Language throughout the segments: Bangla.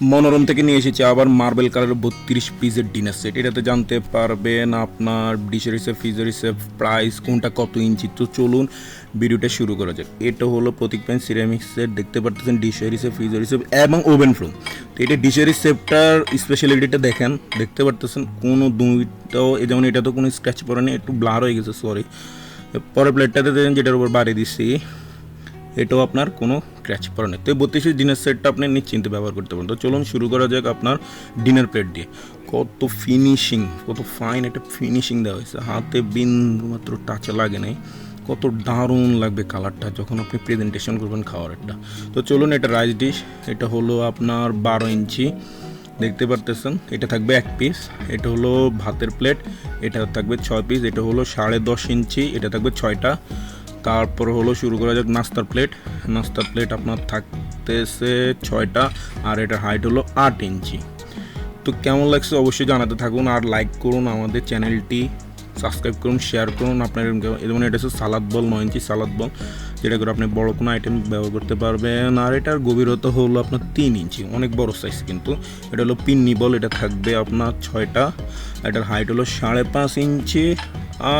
মনোরম থেকে নিয়ে এসেছি। আবার মার্বেল কালারের বত্রিশ পিসের ডিনার সেট এটাতে জানতে পারবেন আপনার ডিশের হিসেবে ফ্রিজের হিসেবে প্রাইস কোনটা কত ইঞ্চি। তো চলুন ভিডিওটা শুরু করা যাক। এটা হলো প্রতীক প্যান সিরামিক্সের দেখতে পারতেছেন ডিশের হিসেবে ফ্রিজের হিসেবে এবং ওভেন ফ্লোম তো এটা ডিশের হিসেবটার স্পেশালিটিটা দেখেন। দেখতে পারতেছেন কোনো দুইটাও যেমন এটা তো কোনো স্ক্র্যাচ পড়েনি, একটু ব্লার হয়ে গেছে সরি পরের প্লেটটাতে যেটার উপর বাড়ি দিচ্ছি এটাও আপনার কোনো ক্র্যাচ পড়ে না। তো এই বত্রিশের ডিনার সেটটা আপনি নিশ্চিন্তে ব্যবহার করতে পারেন। তো চলুন শুরু করা যাক আপনার ডিনার প্লেট দিয়ে। কত ফিনিশিং কত ফাইন একটা ফিনিশিং দেওয়া হয়েছে। হাতে বিন্দু মাত্র টাচে লাগে নাই। কত দারুণ লাগবে কালারটা যখন আপনি প্রেজেন্টেশন করবেন খাবারেরটা তো চলুন এটা রাইস ডিশ এটা হলো আপনার বারো ইঞ্চি। দেখতে পারতেছেন, এটা থাকবে এক পিস এটা হলো ভাতের প্লেট এটা থাকবে ছয় পিস এটা হলো সাড়ে দশ ইঞ্চি, এটা থাকবে ছয়টা। তারপর হলো শুরু করা যাক নাস্তার প্লেট। নাস্তার প্লেট আপনার থাকতেছে ছয়টা আর এটার হাইট হলো আট ইঞ্চি। তো কেমন লাগছে অবশ্যই জানাতে থাকুন আর লাইক করুন আমাদের চ্যানেলটি, সাবস্ক্রাইব করুন, শেয়ার করুন। আপনার যেমন এটা হচ্ছে সালাদ বল, নয় ইঞ্চি সালাদ বল, যেটা করে আপনি বড় কোনো আইটেম ব্যবহার করতে পারবেন। আর এটার গভীরতা হলো আপনার তিন ইঞ্চি, অনেক বড় সাইজ কিন্তু। এটা হলো পিন্নি বল, এটা থাকবে আপনার ছয়টা। এটার হাইট হলো সাড়ে পাঁচ ইঞ্চি।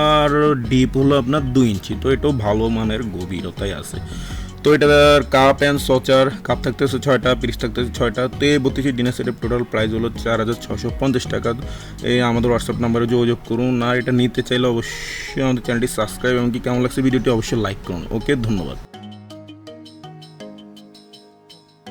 আর ডিপ হলো আপনার দুই ইঞ্চি, তো এটাও ভালো মানের গভীরতায় আছে। তো এটার কাপ অ্যান্ড সচার কাপ থাকতেছে ছয়টা পিস থাকতেছে ছয়টা, তো এই বত্রিশ ডিনার সেটের টোটাল প্রাইস হলো চার হাজার ছশো পঞ্চাশ টাকা। এই আমাদের হোয়াটসঅ্যাপ নাম্বারে যোগাযোগ করুন, আর এটা নিতে চাইলে অবশ্যই আমাদের চ্যানেলটি সাবস্ক্রাইব এবং কি কেমন লাগছে ভিডিওটি অবশ্যই লাইক করুন। ওকে ধন্যবাদ।